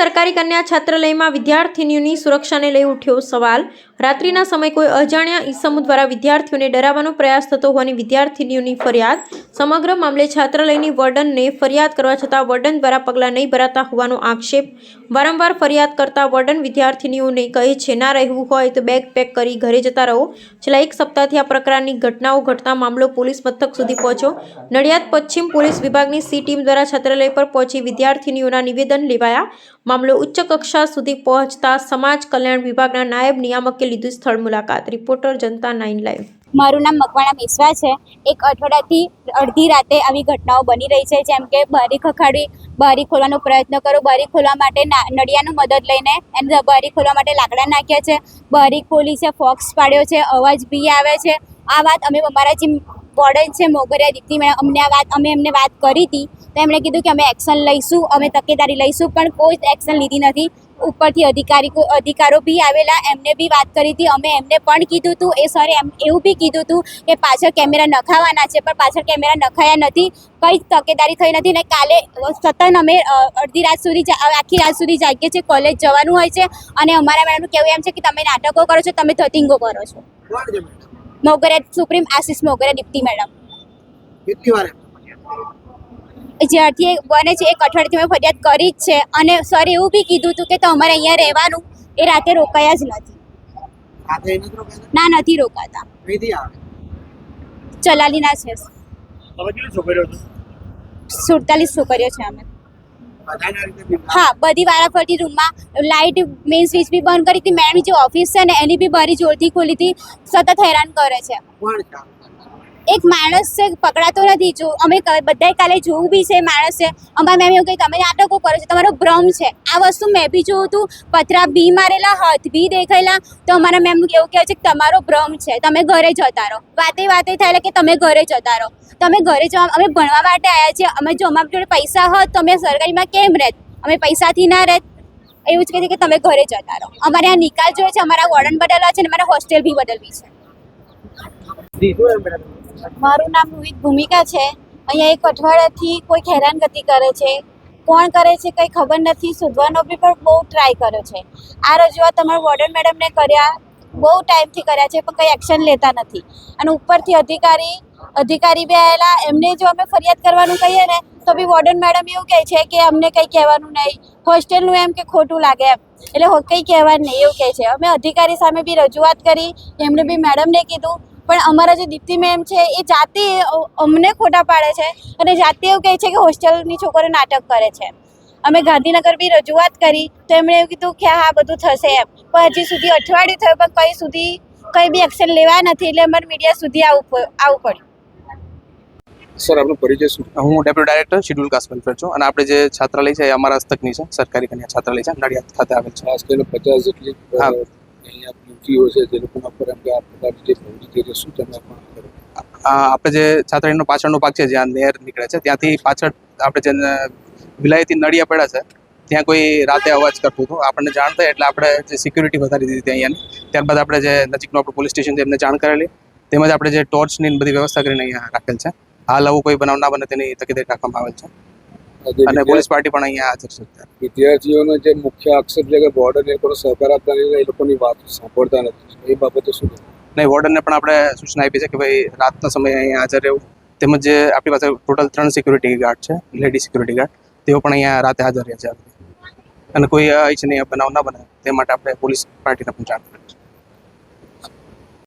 સરકારી કન્યા છાત્રાલયમાં વિદ્યાર્થિનીઓની સુરક્ષાને લઈ ઉઠ્યો સવાલ રાત્રિના સમયે કોઈ અજાણ્યા ઈસમો દ્વારા વિદ્યાર્થીઓને ડરાવવાનો પ્રયાસ થતો હોવાની વિદ્યાર્થીનીઓની ફરિયાદ. સમગ્ર મામલે છાત્રાલયની વોર્ડનને ફરિયાદ કરવા છતાં વોર્ડન દ્વારા પગલાં નહીં ભરાતા હોવાનો આક્ષેપ. વારંવાર ફરિયાદ કરતા વોર્ડન વિદ્યાર્થીનીઓને કહે છે, ના રહેવું હોય તો બેગ પેક કરી ઘરે જતા રહો. છેલ્લા એક સપ્તાહથી આ પ્રકારની ઘટનાઓ ઘટતા મામલો પોલીસ મથક સુધી પહોંચ્યો. નડિયાદ પશ્ચિમ પોલીસ વિભાગની સી ટીમ દ્વારા છાત્રાલય પર પહોંચી વિદ્યાર્થીનીઓના નિવેદન લેવાયા. મામલો ઉચ્ચ કક્ષા સુધી પહોંચતા સમાજ કલ્યાણ વિભાગના નાયબ નિયામકે લીધી સ્થળ મુલાકાત. Reporter Janta nine live. મારું નામ મકવાણા મિશ્રા છે. એક અઠવાડિયાથી અડધી રાતે આવી ઘટનાઓ બની રહી છે, જેમ કે બારી ખખાડી, બારી ખોલવાનો પ્રયત્ન કરો, બારી ખોલવા માટે ના- નળિયાનું મદદ લઈને એને બારી ખોલવા માટે લાકડા નાખ્યા છે. બારી ખોલી છે, ફોક્સ પાડ્યો છે, અવાજ બી આવે છે. આ વાત અમે અમારા જે વોર્ડન છે મોગરિયા દીપ્તિ અમને વાત, અમે એમને વાત કરી હતી. તો એમણે કીધું કે અમે એક્શન લઈશું, અમે તકેદારી લઈશું, પણ કોઈ એક્શન લીધી નથી. ઉપરથી અધિકારી અધિકારો બી આવેલા, એમને બી વાત કરી હતી. અમે એમને પણ કીધું હતું એ સરે એમ, એવું બી કીધું હતું કે પાછળ કેમેરા નખાવાના છે, પણ પાછળ કેમેરા નખાયા નથી. કંઈ તકેદારી થઈ નથી. ને કાલે, સતત અમે અડધી રાત સુધી આખી રાત સુધી જાગીએ છીએ કોલેજ જવાનું હોય છે. અને અમારા મેડમનું કહેવું એમ છે કે તમે નાટકો કરો છો, તમે થતિંગો કરો છો. મોગરે સુપ્રીમ આશિષ મોગરે દીપ્તિ મેડમ કેટલી વાર જ્યારથી બને છે એક અઠવાડિયાથી મેં ફરિયાદ કરી જ છે. અને સર એવું બી કીધું હતું કે તમારે અહીંયા રહેવાનું. એ રાતે રોકાયા જ નથી. ના નથી રોકાતા. ચલાલીના છે? સુડતાલીસ છોકરીઓ છે અમે. હા બધી વારાફરતી રૂમમાં લાઇટ મેઇન સ્વિચ બી બંધ કરી હતી. મેડમ જે ઓફિસ છે ને એની બી બારી જોરથી ખોલી હતી. સતત હેરાન કરે છે? એક માણસ છે, પકડાતો નથી. જો, અમે બધાએ કાલે જોવું બી છે માણસ છે. અમારા મેમ એવું કહે તમે નાટકો કરો છો, તમારો ભ્રમ છે. આ વસ્તુ મેં બી જોયું હતું, પતરા બી મારેલા, હાથ બી દેખાયેલા. તો અમારા મેમનું એવું કહે છે કે તમારો ભ્રમ છે, તમે ઘરે જતા રહો. વાતે વાતે થાય કે તમે ઘરે જતા રહો. તમે ઘરે જવા, અમે ભણવા માટે આવ્યા છીએ. અમે જો અમારા જોડે પૈસા હોત તો અમે સરકારીમાં કેમ રહેત? અમે પૈસાથી ના રહેત. એવું જ કહે છે કે તમે ઘરે જતા રહો. અમારે આ નિકાલ જોઈએ છે, અમારા વોર્ડન બદલવા છે અને અમારા હોસ્ટેલ બી બદલવી છે. મારું નામ રોહિત ભૂમિકા છે. અહીંયા એક અઠવાડિયાથી કોઈ હેરાનગતિ કરે છે. કોણ કરે છે કંઈ ખબર નથી. શોધવાનો બી પણ બહુ ટ્રાય કર્યો છે. આ રજૂઆત તમારા વોર્ડન મેડમને કર્યા, બહુ ટાઈમથી કર્યા છે, પણ કંઈ એક્શન લેતા નથી. અને ઉપરથી અધિકારી અધિકારી બી આવેલા એમને જો અમે ફરિયાદ કરવાનું કહીએ ને, તો બી વોર્ડન મેડમ એવું કહે છે કે અમને કંઈ કહેવાનું નહીં. હોસ્ટેલનું એમ કે ખોટું લાગે એમ. એટલે કંઈ કહેવાનું નહીં, એવું કહે છે. અમે અધિકારી સામે બી રજૂઆત કરી, એમને બી મેડમને કીધું. પણ અમારા જે દીપ્તિ મેમ છે એ જાતે અમને ખોટા પાડે છે અને જાતે એવું કહે છે કે હોસ્ટેલની છોકરીઓ નાટક કરે છે. અમે ગાંધીનગર બી રજૂઆત કરી તો એમણે એવું કીધું કે હા બધું થશે એમ. પણ હજી સુધી અઠવાડિયું થયું પણ કઈ સુધી કંઈ બી એક્શન લેવા નથી એટલે અમારે મીડિયા સુધી આવવું પ- આવવું પડ્યું. સર આપનો પરિચય શું? હું deputy director schedule caste welfare છું. અને આપણે જે છાત્રાલય છે એ અમારા હસ્તકની છે સરકારી કન્યા છાત્રાલય છે નડિયાદ ખાતે આવેલ છે. ખાસ કરીને પચાસ જેટલી અહીંયા યુવતીઓ છે જે લોકોના પર એમ કે છે શું તમે આપણે જે છાત્રાલયનો પાછળનો ભાગ છે જ્યાં નેર નીકળે છે ત્યાંથી પાછળ આપણે જે વિલાયતી નળિયા પડ્યા છે ત્યાં કોઈ રાતે અવાજ કરતું હતું. આપણને જાણ થઈ એટલે આપણે જે સિક્યુરિટી વધારી દીધી હતી અહીંયાની. ત્યારબાદ આપણે જે નજીકનું આપણું પોલીસ સ્ટેશન છે એમને જાણ કરેલી. તેમજ આપણે જે ટોર્ચની બધી વ્યવસ્થા કરીને અહીંયા રાખેલ છે. હાલ આવું કોઈ બનાવ ના બને તેની તકેદારી રાખવામાં આવેલ છે. અને પોલીસ પાર્ટી પણ અહીંયા હાજર છે વિદ્યાર્થીઓનો જે મુખ્ય આક્ષેપ છે કે બોર્ડર એ લોકો સહકાર આપતા નથી એ લોકોની વાત સાંભળતા નથી. એ બાબતે શું નહીં વોર્ડનને પણ આપણે સૂચના આપી છે કે ભાઈ, રાતના સમયે અહીંયા હાજર રહેવું. તેમજ જે આપણી પાસે ટોટલ ત્રણ સિક્યુરિટી ગાર્ડ છે લેડી સિક્યુરિટી ગાર્ડ તેઓ પણ અહીંયા રાતે હાજર રહે છે. અને કોઈ અનિચ્છનીય બનાવ ના બને, તે માટે આપણે પોલીસ પાર્ટીને પણ જાણ કરીએ છે